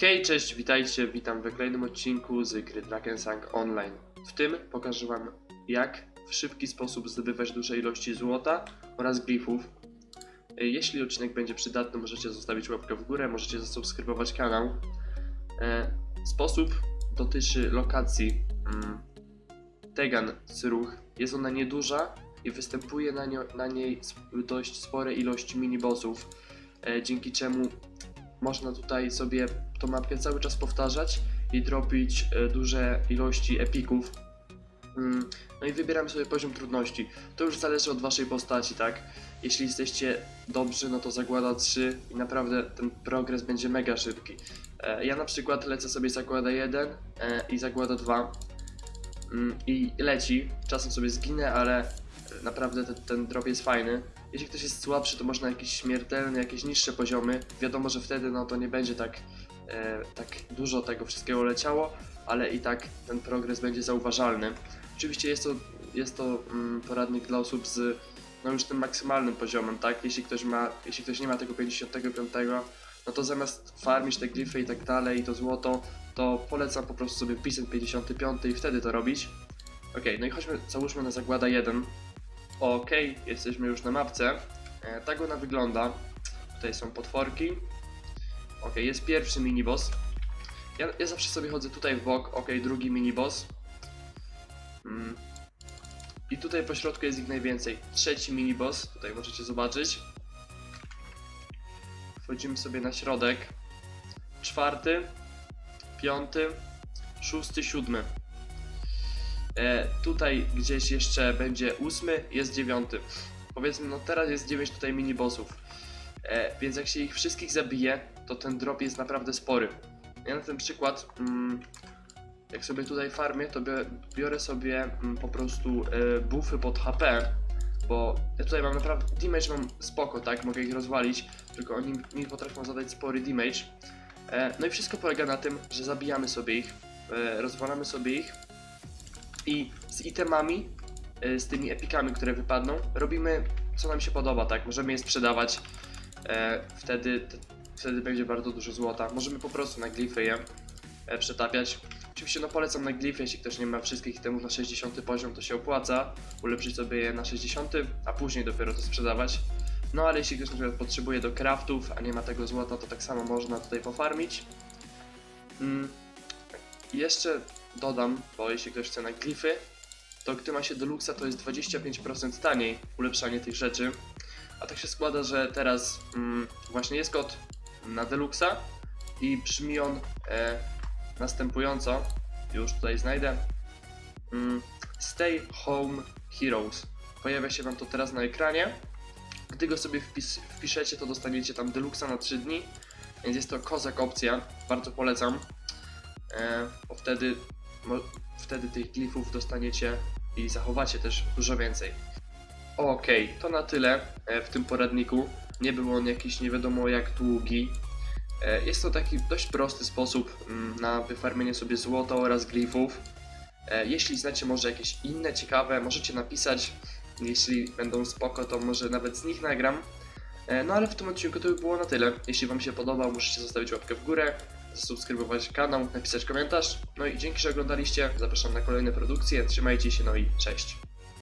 Hej, cześć, witajcie, witam w kolejnym odcinku z gry Drakensang Online. W tym pokażę wam jak w szybki sposób zdobywać duże ilości złota oraz glifów. E, Jeśli odcinek będzie przydatny, możecie zostawić łapkę w górę, możecie zasubskrybować kanał. E, Sposób dotyczy lokacji mm, Tegan Cyruch. Jest ona nieduża i występuje na, nio, na niej dość spore ilości minibossów, e, dzięki czemu można tutaj sobie tą mapkę cały czas powtarzać i dropić e, duże ilości epików. Mm, No i wybieramy sobie poziom trudności. To już zależy od waszej postaci, tak? Jeśli jesteście dobrzy, no to zagłada 3 i naprawdę ten progres będzie mega szybki. E, Ja na przykład lecę sobie zagłada 1 e, i zagłada 2 Mm, i leci. Czasem sobie zginę, ale naprawdę ten, ten drop jest fajny. Jeśli ktoś jest słabszy, to można jakieś śmiertelne, jakieś niższe poziomy. Wiadomo, że wtedy no to nie będzie tak, e, tak dużo tego wszystkiego leciało, ale i tak ten progres będzie zauważalny. Oczywiście jest to, jest to mm, poradnik dla osób z no już tym maksymalnym poziomem, tak? Jeśli ktoś ma, jeśli ktoś nie ma tego 55, no to zamiast farmić te glify i tak dalej i to złoto, to polecam po prostu sobie wpisać 55 i wtedy to robić. Okej, no i chodźmy, załóżmy na zagłada 1. Okej, jesteśmy już na mapce. E, tak ona wygląda. Tutaj są potworki. Okej, jest pierwszy miniboss. Ja, ja zawsze sobie chodzę tutaj w bok. Okej, drugi miniboss. Mm. I tutaj po środku jest ich najwięcej. Trzeci miniboss, tutaj możecie zobaczyć. Wchodzimy sobie na środek. Czwarty, piąty, szósty, siódmy. E, tutaj gdzieś jeszcze będzie ósmy, jest dziewiąty. Powiedzmy, no teraz jest dziewięć tutaj minibossów. E, więc jak się ich wszystkich zabije, to ten drop jest naprawdę spory. Ja na ten przykład, mm, jak sobie tutaj farmię, to biorę sobie mm, po prostu e, buffy pod HP, bo ja tutaj mam naprawdę, damage mam spoko, tak, mogę ich rozwalić, tylko oni mi potrafią zadać spory damage. E, no i wszystko polega na tym, że zabijamy sobie ich, e, rozwalamy sobie ich i z itemami, y, z tymi epikami, które wypadną, robimy co nam się podoba, tak? Możemy je sprzedawać, e, wtedy, wtedy będzie bardzo dużo złota. Możemy po prostu na glify je e, przetapiać. Oczywiście no polecam na glify, jeśli ktoś nie ma wszystkich itemów na 60 poziom, to się opłaca ulepszyć sobie je na 60, a później dopiero to sprzedawać. No ale jeśli ktoś na przykład potrzebuje do craftów, a nie ma tego złota, to tak samo można tutaj pofarmić. Mm. Jeszcze dodam, bo jeśli ktoś chce na glify, to gdy ma się Deluxa to jest 25% taniej ulepszanie tych rzeczy. A tak się składa, że teraz mm, właśnie jest kod na Deluxa i brzmi on e, następująco. Już tutaj znajdę. Mm, Stay Home Heroes. Pojawia się Wam to teraz na ekranie. Gdy go sobie wpis, wpiszecie, to dostaniecie tam Deluxa na 3 dni. Więc jest to kozak opcja. Bardzo polecam. E, bo wtedy wtedy tych glifów dostaniecie i zachowacie też dużo więcej. Okej, to na tyle e, w tym poradniku. Nie był on jakiś nie wiadomo jak długi. E, Jest to taki dość prosty sposób mm, na wyfarmienie sobie złota oraz glifów. E, Jeśli znacie może jakieś inne ciekawe, możecie napisać. Jeśli będą spoko, to może nawet z nich nagram. No ale w tym odcinku to by było na tyle. Jeśli Wam się podobał, możecie zostawić łapkę w górę, zasubskrybować kanał, napisać komentarz. No i dzięki, że oglądaliście. Zapraszam na kolejne produkcje. Trzymajcie się, no i cześć.